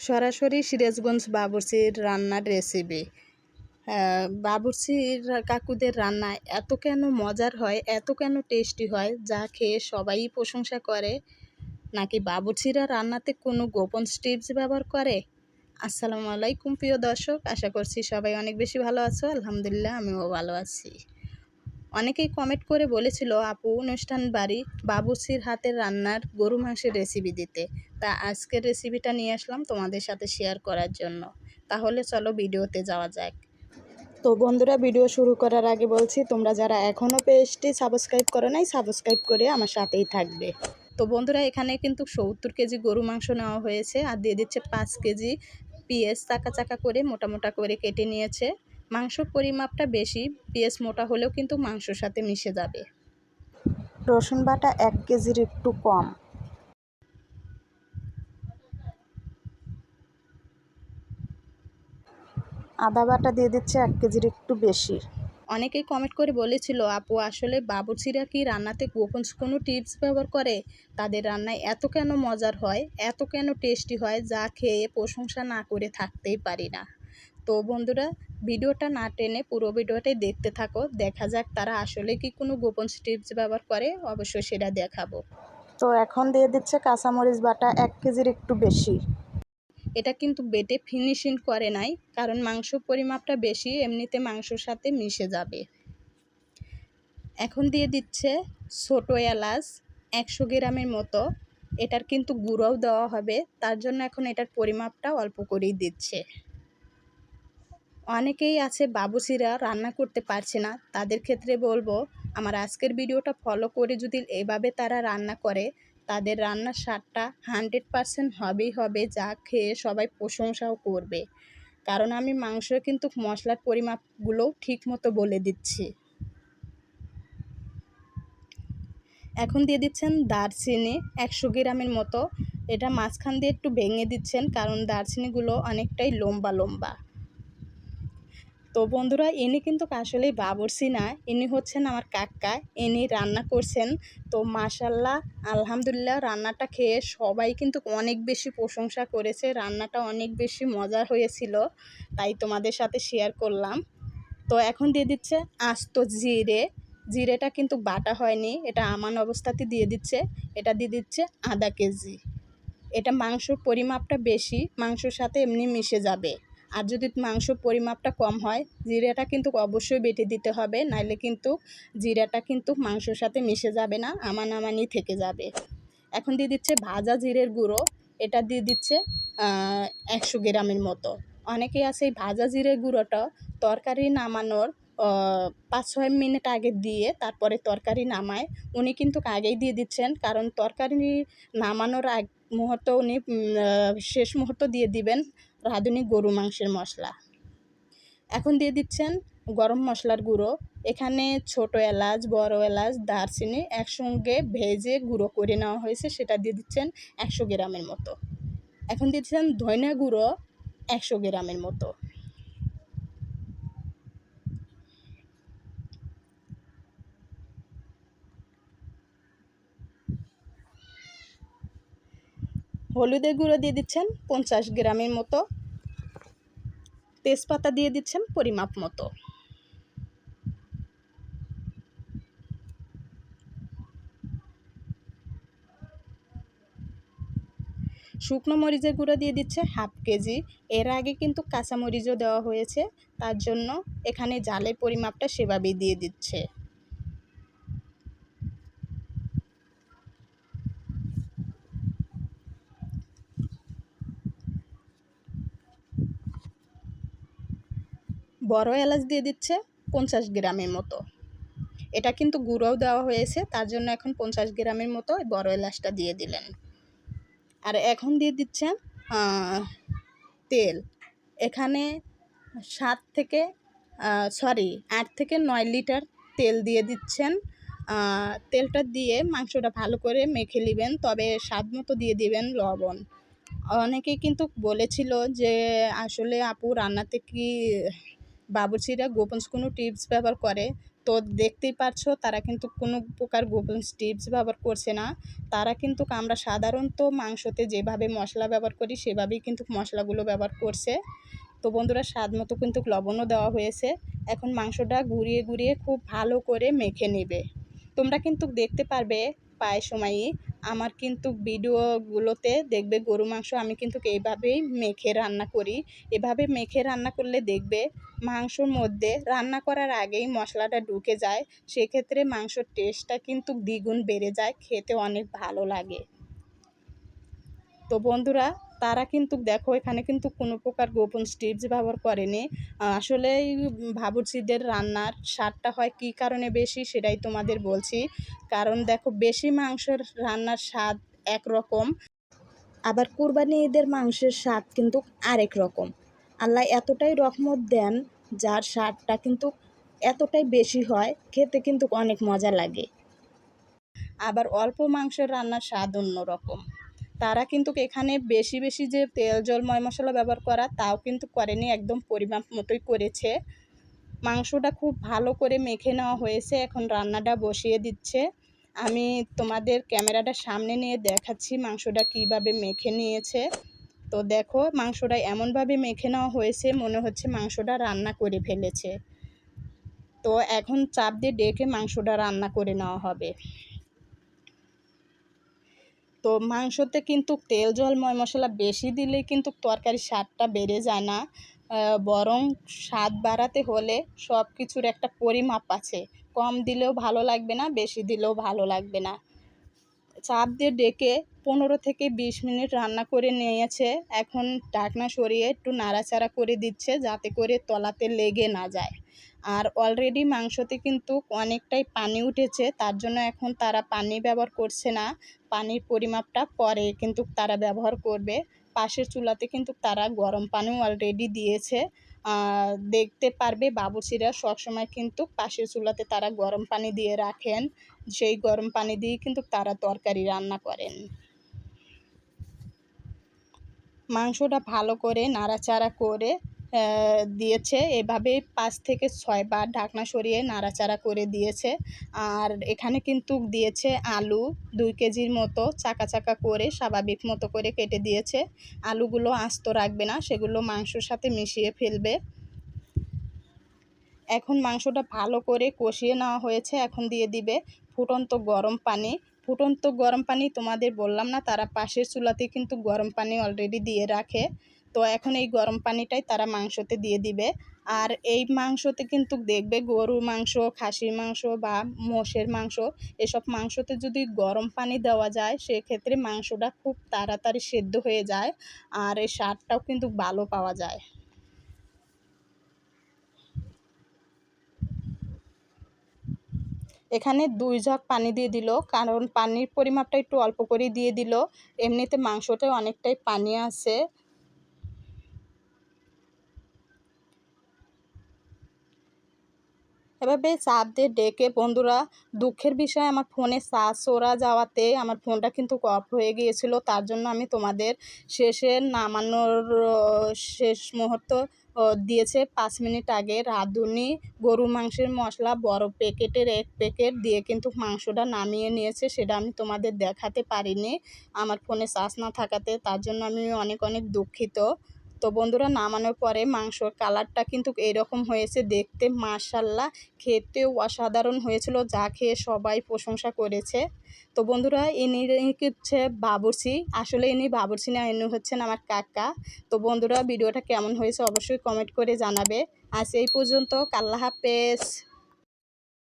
সরাসরি সিরাজগঞ্জ বাবুর্চির রান্নার রেসিপি বাবুর্চির কাকুদের রান্না এত কেন মজার হয়, এত কেন টেস্টি হয়, যা খেয়ে সবাই প্রশংসা করে? নাকি বাবুর্চিরা রান্নাতে কোনো গোপন স্টিপস ব্যবহার করে? আসসালামু আলাইকুম প্রিয় দর্শক, আশা করছি সবাই অনেক বেশি ভালো আছো। আলহামদুলিল্লাহ, আমিও ভালো আছি। অনেকেই কমেন্ট করে বলেছিল, আপু, অনুষ্ঠান বাড়ি বাবুর্চির হাতের রান্নার গরু মাংসের রেসিপি দিতে। তা আজকের রেসিপিটা নিয়ে আসলাম তোমাদের সাথে শেয়ার করার জন্য। তাহলে চলো ভিডিওতে যাওয়া যাক। তো বন্ধুরা ভিডিও শুরু করার আগে বলছি, তোমরা যারা এখনও পেজটি সাবস্ক্রাইব করো নাই সাবস্ক্রাইব করে আমার সাথেই থাকবে। তো বন্ধুরা, এখানে কিন্তু সত্তর কেজি গরু মাংস নেওয়া হয়েছে, আর দিয়ে দিচ্ছে পাঁচ কেজি পিঁয়াজ চাকা চাকা করে মোটা মোটা করে কেটে নিয়েছে। মাংসর পরিমাপটা বেশি পেঁয়াজ মোটা হলেও কিন্তু মাংসর সাথে মিশে যাবে। রসুন বাটা এক কেজির একটু কম। আদা বাটা দিয়ে দিচ্ছে এক কেজির একটু বেশি। অনেকেই কমেন্ট করে বলেছিল আপু আসলে বাবুচিরা কি রান্নাতে গোপন কোনো টিপস ব্যবহার করে? তাদের রান্নায় এত কেন মজার হয় এত কেন টেস্টি হয় যা খেয়ে প্রশংসা না করে থাকতেই পারি না। তো বন্ধুরা, ভিডিওটা না টেনে পুরো ভিডিওটাই দেখতে থাকো। দেখা যাক তারা আসলে কি কোনো গোপন টিপস ব্যবহার করে, অবশ্যই সেটা দেখাবো। তো এখন দিয়ে দিচ্ছে কাঁচামরিচ বাটা এক কেজির একটু বেশি। এটা কিন্তু বেটে ফিনিশিং করে নাই, কারণ মাংস পরিমাপটা বেশি, এমনিতে মাংসর সাথে মিশে যাবে। এখন দিয়ে দিচ্ছে ছোটো এলাচ একশো গ্রামের মতো। এটার কিন্তু গুঁড়োও দেওয়া হবে, তার জন্য এখন এটার পরিমাপটা অল্প করেই দিচ্ছে। অনেকেই আছে বাবুসিরা রান্না করতে পারছে না। তাদের ক্ষেত্রে বলব, আমার আজকের ভিডিওটা ফলো করে যদি এভাবে তারা রান্না করে, তাদের রান্নার স্বাদটা হান্ড্রেড পারসেন্ট হবেই হবে যা খেয়ে সবাই প্রশংসাও করবে। কারণ আমি মাংস কিন্তু মশলার পরিমাপগুলোও ঠিক মতো বলে দিচ্ছি। এখন দিয়ে দিচ্ছেন দারচিনি একশো গ্রামের মতো। এটা মাঝখান দিয়ে একটু ভেঙে দিচ্ছেন, কারণ দারচিনিগুলো অনেকটাই লম্বা লম্বা। তো বন্ধুরা, ইনি কিন্তু আসলেই বাবরসি না। ইনি হচ্ছেন আমার কাকা। ইনি রান্না করছেন। তো মাশাল্লাহ, আলহামদুলিল্লাহ রান্নাটা খেয়ে সবাই কিন্তু অনেক বেশি প্রশংসা করেছে। রান্নাটা অনেক বেশি মজার হয়েছিল, তাই তোমাদের সাথে শেয়ার করলাম। তো এখন দিয়ে দিচ্ছে আস্ত জিরে। জিরেটা কিন্তু বাটা হয়নি, এটা আমান অবস্থাতে দিয়ে দিচ্ছে। এটা দিয়ে দিচ্ছে আধা কেজি। এটা মাংসর পরিমাপটা বেশি, মাংসর সাথে এমনি মিশে যাবে। আর যদি মাংস পরিমাপটা কম হয়, জিরাটা কিন্তু অবশ্যই বেটে দিতে হবে, নাইলে কিন্তু জিরাটা কিন্তু মাংসর সাথে মিশে যাবে না, আমানামানি থেকে যাবে। এখন দিয়ে দিচ্ছে ভাজা জিরের গুঁড়ো, এটা দিয়ে দিচ্ছে একশো গ্রামের মতো। অনেকেই আছে এই ভাজা জিরের গুঁড়োটা তরকারি নামানোর পাঁচ ছয় মিনিট আগে দিয়ে তারপরে তরকারি নামায়। উনি কিন্তু আগেই দিয়ে দিচ্ছেন, কারণ তরকারি নামানোর আগ মুহূর্ত উনি শেষ মুহূর্ত দিয়ে দিবেন। রাঁধুনি গরু মাংসের মশলা। এখন দিয়ে দিচ্ছেন গরম মশলার গুঁড়ো। এখানে ছোট এলাচ, বড় এলাচ, দারচিনি একসঙ্গে ভেজে গুঁড়ো করে নেওয়া হয়েছে। সেটা দিয়ে দিচ্ছেন একশো গ্রামের মতো। এখন দিয়ে দিচ্ছেন ধনে গুঁড়ো একশো গ্রামের মতো। হলুদের গুঁড়ো দিয়ে দিচ্ছেন পঞ্চাশ গ্রামের মতো। তেজপাতা দিয়ে দিচ্ছেন পরিমাপ মতো। শুকনো মরিচের গুঁড়ো দিয়ে দিচ্ছে হাফ কেজি। এর আগে কিন্তু কাঁচা মরিচও দেওয়া হয়েছে, তার জন্য এখানে জালের পরিমাপটা সেভাবেই দিয়ে দিচ্ছে। বড় এলাচ দিয়ে দিচ্ছে পঞ্চাশ গ্রামের মতো। এটা কিন্তু গুঁড়োও দেওয়া হয়েছে, তার জন্য এখন পঞ্চাশ গ্রামের মতো বড় এলাচটা দিয়ে দিলেন। আর এখন দিয়ে দিচ্ছেন তেল। এখানে সাত থেকে সরি, আট থেকে নয় লিটার তেল দিয়ে দিচ্ছেন। তেলটা দিয়ে মাংসটা ভালো করে মেখে নেবেন, তবে স্বাদ মতো দিয়ে দিবেন লবণ। অনেকেই কিন্তু বলেছিল যে, আসলে আপু রান্নাতে কি বাবুর্চিরা গোপন কোনো টিপস ব্যবহার করে। তো দেখতেই পারছ, তারা কিন্তু কোনো প্রকার গোপন টিপস ব্যবহার করছে না। তারা কিন্তু আমরা সাধারণত মাংসতে যেভাবে মশলা ব্যবহার করি, সেভাবেই কিন্তু মশলাগুলো ব্যবহার করছে। তো বন্ধুরা, স্বাদ মতো কিন্তু লবণও দেওয়া হয়েছে। এখন মাংসটা ঘুরিয়ে ঘুরিয়ে খুব ভালো করে মেখে নেবে। তোমরা কিন্তু দেখতে পারবে প্রায় সময়ই আমার কিন্তু ভিডিওগুলোতে দেখবে গরু মাংস আমি কিন্তু এইভাবেই মেখে রান্না করি। এভাবে মেখে রান্না করলে দেখবে মাংসর মধ্যে রান্না করার আগেই মশলাটা ঢুকে যায়। সেক্ষেত্রে মাংসর টেস্টটা কিন্তু দ্বিগুণ বেড়ে যায়, খেতে অনেক ভালো লাগে। তো বন্ধুরা তারা কিন্তু দেখো, এখানে কিন্তু কোনো প্রকার গোপন স্টিপস ব্যবহার করেনি। আসলে ভাবুরচিদের রান্নার স্বাদটা হয় কী কারণে বেশি সেটাই তোমাদের বলছি। কারণ দেখো, বেশি মাংসের রান্নার স্বাদ একরকম, আবার কুরবানি ঈদের মাংসের স্বাদ কিন্তু আরেক রকম। আল্লাহ এতটাই রহমত দেন, যার স্বাদটা কিন্তু এতটাই বেশি হয়, খেতে কিন্তু অনেক মজা লাগে। আবার অল্প মাংসের রান্নার স্বাদ অন্যরকম। তারা কিন্তু এখানে বেশি বেশি যে তেল, জল, ময় মশলা ব্যবহার করা, তাও কিন্তু করেনি, একদম পরিমাপ মতোই করেছে। মাংসটা খুব ভালো করে মেখে নেওয়া হয়েছে, এখন রান্নাটা বসিয়ে দিচ্ছে। আমি তোমাদের ক্যামেরাটা সামনে নিয়ে দেখাচ্ছি মাংসটা কীভাবে মেখে নিয়েছে। তো দেখো, মাংসটা এমনভাবে মেখে নেওয়া হয়েছে, মনে হচ্ছে মাংসটা রান্না করে ফেলেছে। তো এখন চাপ দিয়ে ডেকে মাংসটা রান্না করে নেওয়া হবে। তো মাংসতে কিন্তু তেল, জল ময় মশলা বেশি দিলে কিন্তু তরকারির স্বাদটা বেড়ে যায় না। বরং স্বাদ বাড়াতে হলে সব কিছুর একটা পরিমাপ আছে। কম দিলেও ভালো লাগবে না, বেশি দিলেও ভালো লাগবে না। চাপ দিয়ে ডেকে পনেরো থেকে বিশ মিনিট রান্না করে নিয়েছে। এখন ঢাকনা সরিয়ে একটু নাড়াচাড়া করে দিচ্ছে যাতে করে তলাতে লেগে না যায়। আর অলরেডি মাংসতে কিন্তু অনেকটাই পানি উঠেছে, তার জন্য এখন তারা পানি ব্যবহার করছে না। পানির পরিমাপটা পরে কিন্তু তারা ব্যবহার করবে। পাশের চুলাতে কিন্তু তারা গরম পানিও অলরেডি দিয়েছে। দেখতে পারবে বাবুর্চিরা সবসময় কিন্তু পাশের চুলাতে তারা গরম পানি দিয়ে রাখেন। সেই গরম পানি দিয়ে কিন্তু তারা তরকারি রান্না করেন। মাংসটা ভালো করে নাড়াচাড়া করে দিয়েছে। এভাবে পাঁচ থেকে ছয়বার ঢাকনা সরিয়ে নাড়াচাড়া করে দিয়েছে। আর এখানে কিন্তু দিয়েছে আলু দুই কেজির মতো চাকা চাকা করে স্বাভাবিক মতো করে কেটে দিয়েছে। আলুগুলো আস্ত রাখবে না, সেগুলো মাংসর সাথে মিশিয়ে ফেলবে। এখন মাংসটা ভালো করে কষিয়ে নেওয়া হয়েছে, এখন দিয়ে দিবে ফুটন্ত গরম পানি। ফুটন্ত গরম পানি তোমাদের বললাম না, তারা পাশের চুলাতে কিন্তু গরম পানি অলরেডি দিয়ে রাখে। তো এখন এই গরম পানিটাই তারা মাংসতে দিয়ে দিবে। আর এই মাংসতে কিন্তু দেখবে গরুর মাংস, খাসির মাংস বা মোষের মাংস, এসব মাংসতে যদি গরম পানি দেওয়া যায়, সেক্ষেত্রে মাংসটা খুব তাড়াতাড়ি সেদ্ধ হয়ে যায় আর এই স্বাদটাও কিন্তু ভালো পাওয়া যায়। এখানে দুই ঝাঁক পানি দিয়ে দিল, কারণ পানির পরিমাপটা একটু অল্প করে দিয়ে দিল। এমনিতে মাংসটায় অনেকটাই পানি আছে। এভাবে চাপ দিয়ে ডেকে, বন্ধুরা, দুঃখের বিষয়, আমার ফোনে চোরা যাওয়াতে আমার ফোনটা কিন্তু অফ হয়ে গিয়েছিল। তার জন্য আমি তোমাদের শেষে নামানোর, শেষ মুহূর্ত দিয়েছে। পাঁচ মিনিট আগে রাঁধুনি গরু মাংসের মশলা, বড় প্যাকেটের এক প্যাকেট দিয়ে কিন্তু মাংসটা নামিয়ে নিয়েছে। সেটা আমি তোমাদের দেখাতে পারিনি। আমার ফোনে চার্জ না থাকাতে। তার জন্য আমি অনেক অনেক দুঃখিত। তো বন্ধুরা, নামানোর পরে মাংসর কালারটা কিন্তু এরকম হয়েছে দেখতে। মার্শাল্লাহ খেতেও অসাধারণ হয়েছিল, যা খেয়ে সবাই প্রশংসা করেছে। তো বন্ধুরা, ইনি হচ্ছে বাবুর্চি। আসলে ইনি বাবুর্চি না, ইনি হচ্ছেন আমার কাকা। তো বন্ধুরা, ভিডিওটা কেমন হয়েছে অবশ্যই কমেন্ট করে জানাবে। আজ এই পর্যন্ত কাল্লা হাফেজ।